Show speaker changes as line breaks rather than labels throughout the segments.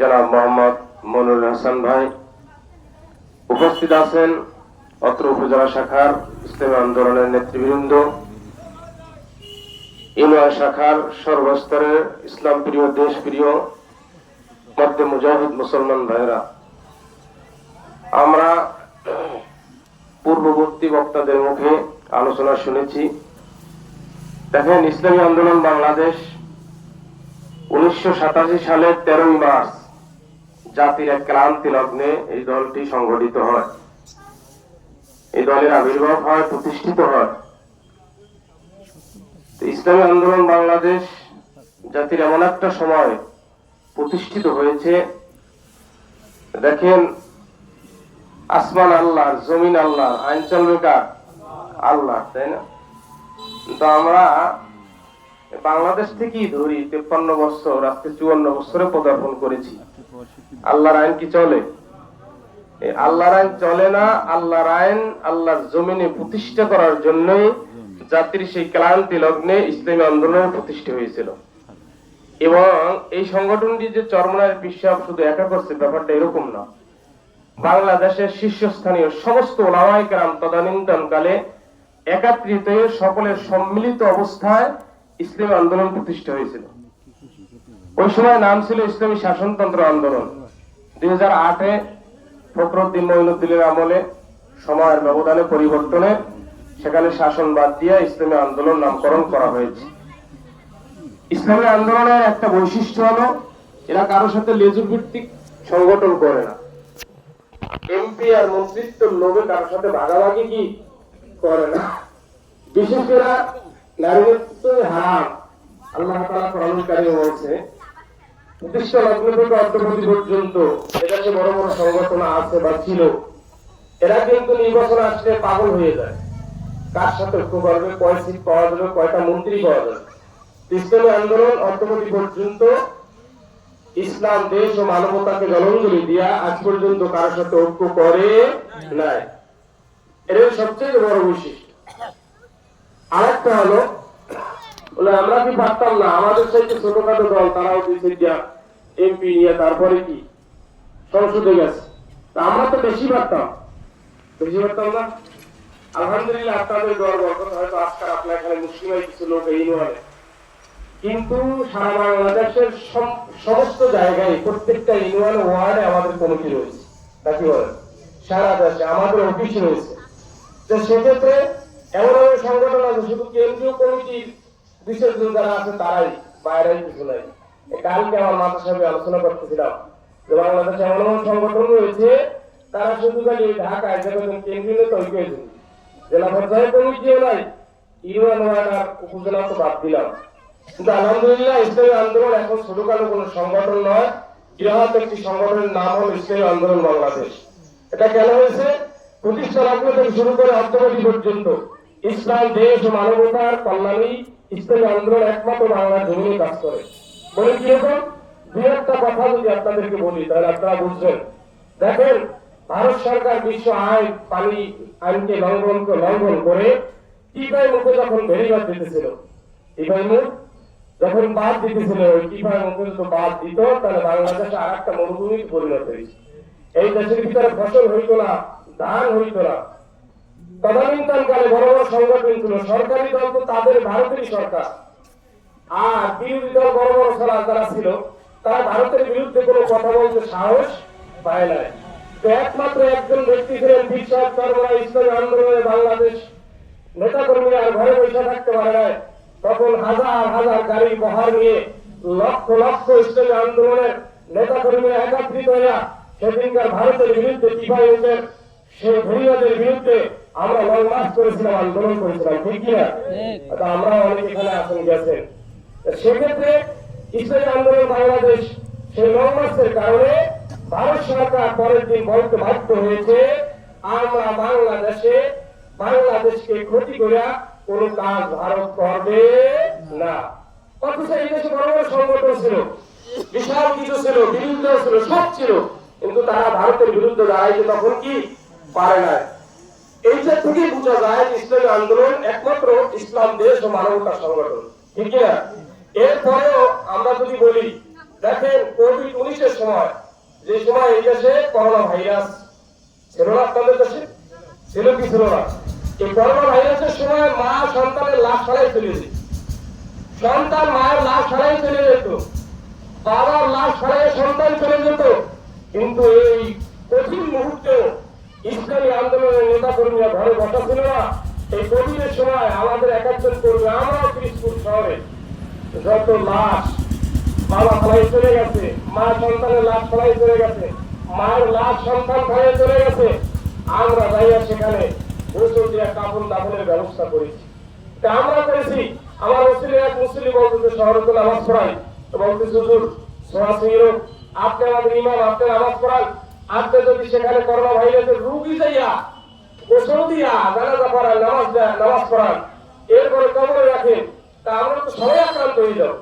জনাব মোহাম্মদ মনুল হাসান ভাই। উপস্থিত আছেন অত্র উপজেলা শাখার ইসলামী আন্দোলনের নেতৃবৃন্দ। ইউনিয়ন শাখার সর্বস্তরের ইসলাম প্রিয় দেশ প্রিয় মধ্যে মুজাহিদ মুসলমান ভাইরা আমরা পূর্ববর্তী বক্তাদের মুখে আলোচনা শুনেছি। দেখেন, ইসলামী আন্দোলন বাংলাদেশ উনিশশো সালের তেরোই মার্চ জাতির এক ক্রান্তি লগ্নে এই দলটি সংগঠিত হয়। এই দলের আবির্ভাব হয়, প্রতিষ্ঠিত হয়। ইসলামী আন্দোলন বাংলাদেশ জাতির এমন একটা সময় প্রতিষ্ঠিত হয়েছে। দেখেন, আসমান আল্লাহ, জমিন আল্লাহ, আইন চলবে আল্লাহ, তাই না? তো আমরা বাংলাদেশ থেকেই ধরি তেপ্পান্ন বছর, আজকে চুয়ান্ন বছরে পদার্পণ করেছি। আল্লাহর আইন কি চলে? আল্লাহর আইন চলে না, আল্লাহর আইন আল্লাহর জমিনে প্রতিষ্ঠা করার জন্যই জাতির সেই ক্লান্তি লগ্নে ইসলামী আন্দোলন প্রতিষ্ঠা হয়েছিল। এবং এই সংগঠনটি যে চরমনায় বিশ্বাস শুধু একা করছে, ব্যাপারটা এরকম না। বাংলাদেশের শীর্ষস্থানীয় সমস্ত ওলামাই কেরাম তদানীন্তন কালে একাত্রিত সকলের সম্মিলিত অবস্থায় ইসলামী আন্দোলন প্রতিষ্ঠা হয়েছিল। ওই সময় নাম ছিল ইসলামী শাসনতন্ত্র আন্দোলন। দুই হাজার আটে ফখরুদ্দিন মঈনুদ্দিনের আমলে সময়ের ব্যবধানে পরিবর্তনে সেখানে শাসন বাদ দিয়ে ইসলামী আন্দোলন নামকরণ করা হয়েছে। ইসলামী আন্দোলনের একটা বৈশিষ্ট্য হলো, এরা কারোর সাথে লেজুর ভিত্তিক সংগঠন করে না। এমপি আর মন্ত্রিত্ব লোভে কারোর সাথে ভাগাভাগি কি করে না? বিশেষ করে আল্লাহ লগ্ন থেকে পর্যন্ত আছে বা ছিল, এরা কিন্তু হয়ে যায়। কার সাথে ঐক্য করবে, কয় পাওয়া যাবে, কয়টা মন্ত্রী পাওয়া যাবে? আন্দোলন পর্যন্ত ইসলাম, দেশ ও মানবতাকে জলাঞ্জলি দিয়া আজ পর্যন্ত কারোর সাথে ঐক্য করে নাই। এর সবচেয়ে বড় বৈশিষ্ট্য। আরেকটা হলো, বলে আমরা কি পারতাম না, আমাদের সাথে ছোটখাটো দল, তারাও দুই সিটিয়া এমপি নিয়ে তারপরে কি? সংসদে গেছে। তা আমরা তো বেশি পারতাম বেশি পারতাম না? আলহামদুলিল্লাহ আপনাদের দল হয়তো আজকাল আপনার এখানে কিছু লোক এই নয়। কিন্তু সারা বাংলাদেশের সম- সমস্ত জায়গায় প্রত্যেকটা ইউনিয়ন ওয়ার্ডে আমাদের কমিটি রয়েছে। নাকি বলেন? সারা দেশে আমাদের অফিস রয়েছে। তো সেক্ষেত্রে এমন এমন সংগঠন আছে, শুধু কেন্দ্রীয় কমিটির বিশেষ জন যারা আছে তারাই বাইরেই কিছু নাই। কালকে আমার মাথার সাথে আলোচনা করতেছিলাম যে বাংলাদেশে এমন এমন সংগঠন রয়েছে, তারা শুধু খালি ঢাকায় যেরকম কেন্দ্রীয় তো ঐক্য জেলা পর্যায়ে কমিটিও নাই ইউনিয়ন ওয়ার্ড উপজেলা তো বাদ দিলাম। কিন্তু আলহামদুলিল্লাহ ইসলামী আন্দোলন এখন ছোটখাটো কোনো সংগঠন নয়, বৃহৎ একটি সংগঠনের নাম হল ইসলামী আন্দোলন বাংলাদেশ। এটা কেন হয়েছে? প্রতিষ্ঠা লগ্ন থেকে শুরু করে অর্থনীতি পর্যন্ত ইসলাম দেশ মানবতার কল্যাণী ইসলামী আন্দোলন একমাত্র বাংলার জমিনে কাজ করে। বলে কীরকম দুই একটা কথা যদি আপনাদেরকে বলি, তাহলে আপনারা বুঝবেন। দেখেন, ভারত সরকার বিশ্ব আইন, পানি আইনকে লঙ্ঘন লঙ্ঘন করে টিপাই মুখে যখন বেরিবাদ দিতেছিল টিপাই মুখ, যখন বাদ দিতেছিল, ওই টিপাই মুখে যদি বাদ দিত, তাহলে বাংলাদেশ আর একটা মরুভূমির পরিণত হয়েছে। এই দেশের ভিতরে ফসল হইতো না, ধান হইতো না। তদানীন্তন কালে বড় বড় ছিল, সরকারি দল তো তাদের ভারতেরই সরকার। আর বিরোধী দল বড় বড় খেলা যারা ছিল, তারা ভারতের বিরুদ্ধে কোনো কথা বলতে সাহস পায় তো একমাত্র একজন ব্যক্তি ছিলেন চর্মা ইসলামী আন্দোলনে বাংলাদেশ নেতা কর্মীরা আর ঘরে বসে থাকতে পারে নাই। তখন হাজার হাজার গাড়ি বহার নিয়ে লক্ষ লক্ষ ইসলামী আন্দোলনের নেতা কর্মীরা একত্রিত হইয়া সেদিনকার ভারতের বিরুদ্ধে টিপাইদের সেই ভূমিবাদের বিরুদ্ধে আমরা লং মার্চ করেছিলাম আন্দোলন করেছিলাম ঠিক কিনা আমরা অনেক এখানে আসেন গেছেন সেক্ষেত্রে ইসলামী আন্দোলন বাংলাদেশ সেই লং মার্চের কারণে ভারত সরকার পরের দিন বলতে বাধ্য হয়েছে আমরা বাংলাদেশে বাংলাদেশকে ক্ষতি করিয়া কোন কাজ ভারত করবে না। অথচ এই দেশে বড় বড় সংগঠন ছিল বিশাল কিছু ছিল বিরুদ্ধ ছিল সব ছিল। কিন্তু তারা ভারতের বিরুদ্ধে দাঁড়াইতে তখন কি পারে না এইটা থেকেই বোঝা যায় ইসলামী আন্দোলন একমাত্র ইসলাম দেশ ও মানবতার সংগঠন। ঠিক না? এরপরেও আমরা যদি বলি, দেখেন কোভিড উনিশের সময়, যে সময় এই দেশে করোনা ভাইরাস ছিল না আপনাদের দেশে? ছিল কি ছিল না? এই করোনা ভাইরাসের সময় মা সন্তানের লাশ ছাড়াই চলে যেত। সন্তান মায়ের লাশ ছাড়াই চলে যেত। বাবার লাশ ছাড়াই সন্তান চলে যেত। কিন্তু এই কঠিন মুহূর্তে ইসলামী আন্দোলনের নেতা কর্মীরা ঘরে বসা ছিল না। এই কোভিডের সময় আমাদের এক একজন কর্মী আমরাও পিরিজপুর শহরে। যত লাশ, বাবা ফলাই চলে গেছে, মা সন্তানের লাশ ফলাই চলে গেছে মায়ের লাশ সন্তান ফলাই চলে গেছে। আমরা যাইয়া সেখানে গোসল দিয়া কাপড় দাপনের ব্যবস্থা করেছি। তা আমরা করেছি। আমার মুসলিম এক মুসলিম বলতেছে, শহরে তো নামাজ পড়াই বলতেছে, হুজুর সরাসরি আপনি আমাদের ইমাম, আপনি নামাজ পড়ান। আপনি যদি সেখানে করোনা ভাইরাসের রুগী যাইয়া গোসল দিয়া জানাজা পড়ান নামাজ দেন নামাজ পড়ান এরপরে কবরে রাখেন তা আমরা তো সবাই আক্রান্ত হয়ে যাও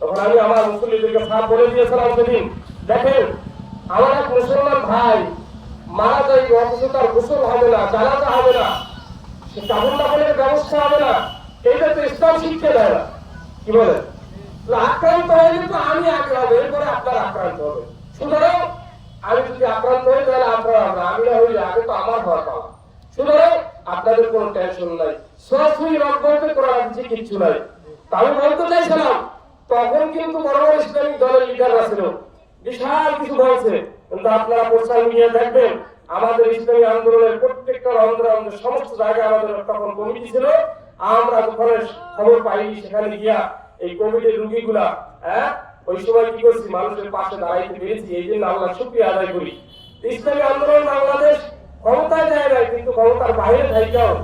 তখন আমি আমার মুসলিমদেরকে সাপ বলে দিয়েছিলাম সেদিন, দেখেন, আমার এক মুসলমান ভাই মারা যাই অথচ তার গোসল হবে না, জানাজা হবে না, সে কাপড় দাপনের ব্যবস্থা হবে না, এইটা তো ইসলাম শিখতে দেয় না। কি বলে আক্রান্ত হইলে তো আমি আগে হবে, এরপরে আপনার আক্রান্ত হবে সুতরাং আমি যদি আক্রান্ত হই তাহলে আপনার হবে আমি না হইলে আগে তো আমার হওয়ার পাওয়া সুতরাং আপনাদের কোনো টেনশন নাই। সরাসরি রক বলতে রাজ্যে কিচ্ছু নাই। আমি বলতে চাইছিলাম, তখন কিন্তু বড় বড় ইসলামিক দলের লিডাররা ছিল। বিশাল কিছু বলছে। কিন্তু আপনারা সোশ্যাল মিডিয়া দেখবেন, আমাদের ইসলামী আন্দোলনের প্রত্যেকটা রন্ধ্রে রন্ধ্রে সমস্ত জায়গায় আমাদের তখন কমিটি ছিল। আমরা যখন খবর পাই সেখানে গিয়া এই কোভিডের রুগীগুলা হ্যাঁ ওই সময় কি করছি, মানুষের পাশে দাঁড়াইতে পেরেছি। এই জন্য আল্লাহ শুক্রিয়া আদায় করি। ইসলামী আন্দোলন বাংলাদেশ ক্ষমতায় যায় না কিন্তু ক্ষমতার বাইরে থাইকাও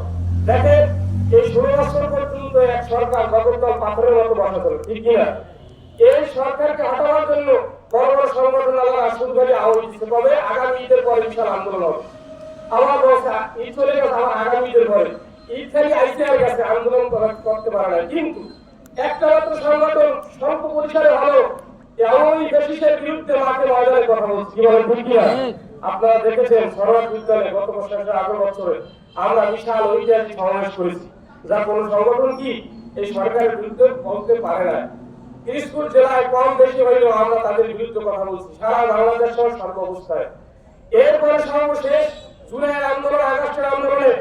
দেখেন এই ষোলো বছর পর্যন্ত এক সরকার জগদ্দল পাথরের মতো বসা ছিল, ঠিক কিনা? এই সরকারকে হটানোর জন্য বড় বড় সংগঠন আসুন আহ্বান দিচ্ছে। তবে পরে বিশাল আন্দোলন হবে। আমার চলে গেছে আমার পরে। ঈদ থেকে আইসিআর গেছে, আন্দোলন করতে পারে না কিন্তু একটা মাত্র সংগঠন স্বল্প পরিসরে এমনই বেশিসের বিরুদ্ধে ময়দানে কথা বলছি। ঠিক কিনা? আপনারা দেখেছেন সরোয়ার বিদ্যালয়ে গত বছরের আগের বছরে আমরা বিশাল ঐতিহাসিক সমাবেশ করেছি। যা কোনো সংগঠন কি এই সরকারের বিরুদ্ধে বলতে পারে না। তিরিশপুর জেলায় কম বেশি হইলেও আমরা তাদের বিরুদ্ধে কথা বলছি। সারা বাংলাদেশ এরপরে সর্বশেষ জুলাইয়ের আন্দোলন, আগস্টের আন্দোলনে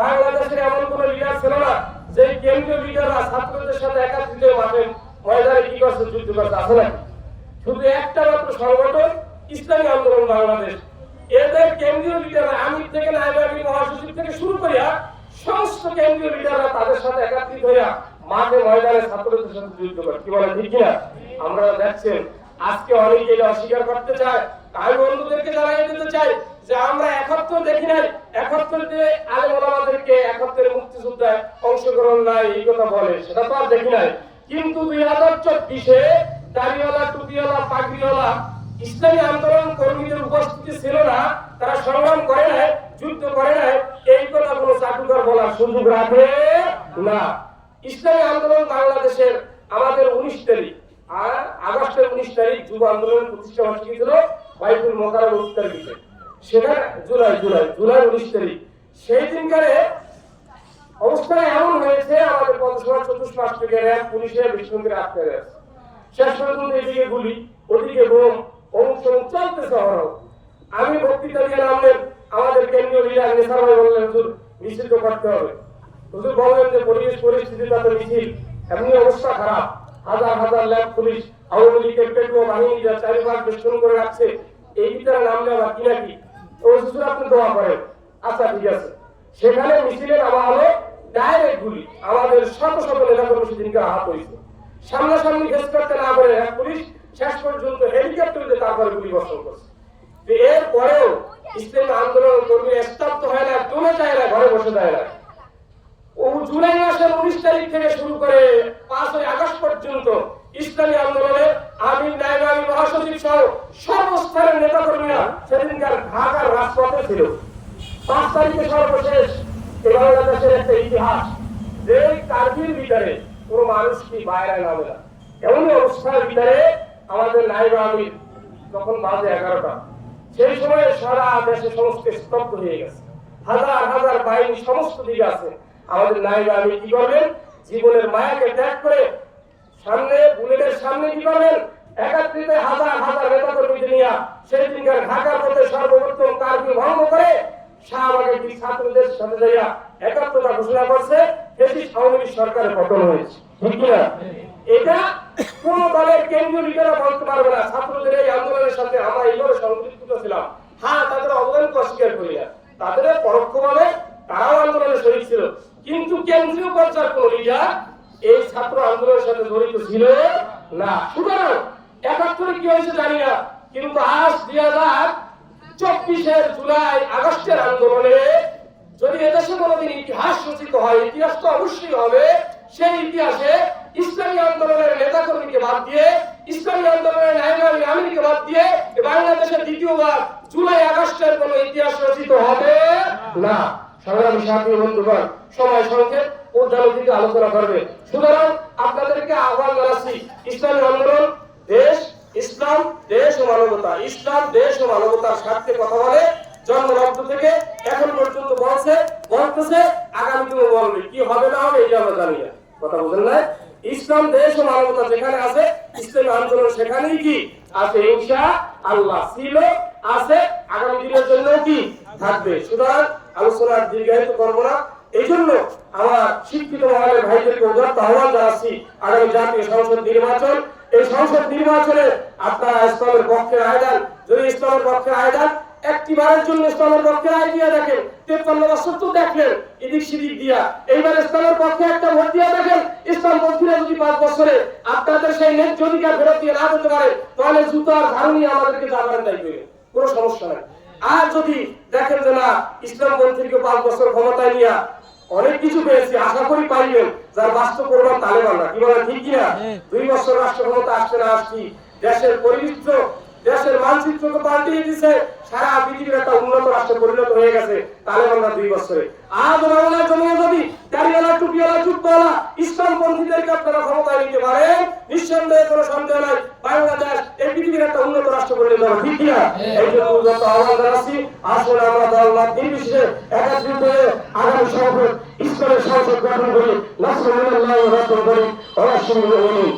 বাংলাদেশের এমন কোন লিডার ছিল না যে কেন্দ্রীয় লিডাররা ছাত্রদের সাথে একাত্রিত মাঠে ময়দানে কি করছে, যুদ্ধ নাকি? শুধু একটা মাত্র সংগঠন, ইসলামী আন্দোলন বাংলাদেশ। এদের কেন্দ্রীয় লিডাররা আমির থেকে নাইব মহাসচিব থেকে শুরু করিয়া সমস্ত কেন্দ্রীয় লিডাররা তাদের সাথে একাত্রিত হইয়া মাঠে ময়দানে ছাত্রদের সাথে যুদ্ধ করে। কি বলে, ঠিক কিনা? আমরা দেখছেন, আজকে অনেকে এটা অস্বীকার করতে চায়। তাই বন্ধুদেরকে জানাই দিতে চাই যে আমরা একত্র দেখি নাই। একত্র যে আলেম ওলামাদেরকে একত্রের মুক্তিযুদ্ধে অংশগ্রহণ নাই, এই কথা বলে, সেটা তো আর দেখি নাই। কিন্তু দুই হাজার চব্বিশে দাড়িওয়ালা, টুপিওয়ালা, পাগড়িওয়ালা ইসলামী আন্দোলন কর্মীদের উপস্থিতি ছিল না, তারা সংগ্রাম করে নাই, যুদ্ধ করে নাই। এই কথা কোনো চাটুকার বলার সুযোগ রাখে না। ইসলামী আন্দোলন বাংলাদেশের আমাদের উনিশ তারিখ আর আগস্টের উনিশ তারিখ যুব আন্দোলনের প্রতিষ্ঠা বার্ষিকী ছিল বাইতুল মোকারম উত্তর সেটা জুলাই জুলাই জুলাই উনিশ তারিখ। সেই দিনকারে অবস্থা এমন হয়েছে, আমাদের পঞ্চগড় চতুষ্পাশ থেকে র্যাব, পুলিশের বিষ্ণুদের আটকে গেছে। শেষ পর্যন্ত এদিকে গুলি, ওদিকে বোম সমুক চলতেছে অহরহ আমি বক্তৃতা দিয়ে নামলেন আমাদের কেন্দ্রীয় লিডার ভাই বললেন, হুজুর নিষিদ্ধ করতে হবে। হুজুর বললেন যে, পরিবেশ পরিস্থিতি তাতে মিছিল, এমনি অবস্থা খারাপ। হাজার হাজার ল্যাব পুলিশ, আওয়ামী লীগের পেটুয়া বাহিনী যা চারিপাশ বেষ্টন করে রাখছে। এই ভিতরে নামলে আবার কি নাকি? হুজুর, আপনি দোয়া করেন। আচ্ছা ঠিক আছে। সেখানে মিছিলে নামা হলো ডাইরেক্ট গুলি, আমাদের শত শত নেতা কর্মী সেদিনকে আহত হয়েছে। সামনাসামনি ফেস করতে না পারে এক পুলিশ শেষ পর্যন্ত হেলিকপ্টারে তারপরে গুলি বর্ষণ করছে। তো এর পরেও আন্দোলন কর্মী স্তব্ধ হয় না তুলে যায় না, ঘরে বসে দেয় না। ও জুলাই মাসের উনিশ তারিখ থেকে শুরু করে পাঁচই আগস্ট পর্যন্ত ইসলামী আন্দোলনে আমির নাইব আমি মহাসচিব সহ নেতা কর্মীরা সেদিনকার ঢাকার রাজপথে ছিল। পাঁচ তারিখে সর্বশেষ বাংলাদেশের একটা ইতিহাস, যে কার্গিল ভিতরে কোন মানুষ কি বাইরে নামে না। এমনই অবস্থার ভিতরে আমাদের নাইব আমির তখন বাজে এগারোটা। সেই সময় সারা দেশে সমস্ত স্তব্ধ হয়ে গেছে। হাজার হাজার বাহিনী সমস্ত দিকে আছে। আমাদের নাইব আমির কি করবেন? জীবনের মায়াকে ত্যাগ করে সামনে, বুলেটের সামনে কি করবেন?
একাত্রিত হাজার হাজার নেতা নিয়ে সেই দিনকার ঢাকার মধ্যে সর্বপ্রথম ভঙ্গ করে শাহবাগের ছাত্রদের সাথে যাইয়া ঘোষণা করছে। আওয়ামী সরকারের পতন হয়েছে। এটা কোন দলের কেন্দ্রীয় লিডাররা বলতে পারবে না। ছাত্রদের এই আন্দোলনের সাথে আমরা এইভাবে সংযুক্ত ছিলাম। হ্যাঁ তাদের অবদানকে অস্বীকার করি না। তাদের পরোক্ষভাবে তারাও আন্দোলনে শরীর ছিল। কিন্তু কেন্দ্রীয় পর্যায়ের কোন লিডার এই ছাত্র আন্দোলনের সাথে জড়িত ছিল না। সুতরাং একাত্তরে কি হয়েছে জানি না। কিন্তু আজ দুই হাজার চব্বিশের জুলাই, আগস্টের আন্দোলনে যদি এদেশে কোনোদিন ইতিহাস রচিত হয়, ইতিহাস তো অবশ্যই হবে, সেই ইতিহাসে ইসলামী আন্দোলনের নেতাকর্মীকে বাদ দিয়ে, ইসলামী আন্দোলনের নায়ক আমিনকে বাদ দিয়ে বাংলাদেশের দ্বিতীয়বার জুলাই আগস্টের কোনো ইতিহাস রচিত হবে না। সংগ্রামী বন্ধুগণ, সময় সংক্ষেপ আলোচনা করবে। সুতরাং আপনাদেরকে আহ্বান জানাচ্ছি, ইসলামী আন্দোলন, দেশ, ইসলাম, দেশ ও মানবতা। ইসলাম, দেশ ও মানবতার স্বার্থে কথা বলে, জন্মলগ্ন থেকে এখন পর্যন্ত বলছে, বলতেছে আগামী দিনে বলবে। কি হবে না হবে এটা আমরা জানি না। কথা বুঝেন না? ইসলাম দেশ ও মানবতা যেখানে আছে, ইসলামী আন্দোলন সেখানেই কি? আছে ইনশা আল্লাহ ছিল, আছে, আগামী দিনের জন্য কি? থাকবে। সুতরাং আলোচনার দীর্ঘায়িত করব না। এই জন্য আমার শিক্ষিত মহলের ভাইদেরকে উদাত্ত আহ্বান জানাচ্ছি, আগামী জাতীয় সংসদ নির্বাচন। এই সংসদ নির্বাচনে আপনারা ইসলামের পক্ষে রায় দেন। যদি ইসলামের পক্ষে রায় দেন একটি বারের জন্য ইসলামের পক্ষে রায় দিয়ে দেখেন তেপ্পান্ন বছর তো দেখলেন এদিক সেদিক দিয়া। এইবার ইসলামের পক্ষে একটা ভোট দিয়ে দেখেন ইসলাম পন্থীরা যদি পাঁচ বছরে আপনাদের সেই ন্যায্য অধিকার ফেরত দিয়ে না দিতে পারে তাহলে জুতো আর ঝাড়ু নিয়ে আমাদেরকে যাবেন দায়ী করে কোনো সমস্যা নাই। আর যদি দেখেন যে না ইসলাম পন্থীকে পাঁচ বছর ক্ষমতায় নিয়ে অনেক কিছু পেয়েছি আশা করি পাইবেন যার বাস্তব করবেন তালেবানরা। কি বলে ঠিক কিনা? দুই বছর রাষ্ট্র ক্ষমতা আসছে না আসছি দেশের পরিচিত্র দেশের মানচিত্র তো পাল্টিয়ে দিছে, সারা পৃথিবীর একটা উন্নত রাষ্ট্রে পরিণত হয়ে গেছে তালেবানরা দুই বছরে। আজ বাংলার জমিনে যদি দাঁড়িয়ালা টুপিওয়ালা চুপওয়ালা ইসলাম পন্থীদেরকে আপনারা ক্ষমতায় নিতে পারেন, নিঃসন্দেহে কোনো সন্দেহ নাই, বাংলাদেশ এই পৃথিবীর একটা উন্নত রাষ্ট্র পরিণত হবে, ঠিক কিনা? এই জন্য উন্নত আহ্বান জানাচ্ছি, আসলে আমরা দল নির্বিশেষে একত্রিত হয়ে আগামী সংসদ ইসলামের সংসদ গঠন করি। নাসরুল্লাহ রতন করি অবশ্যই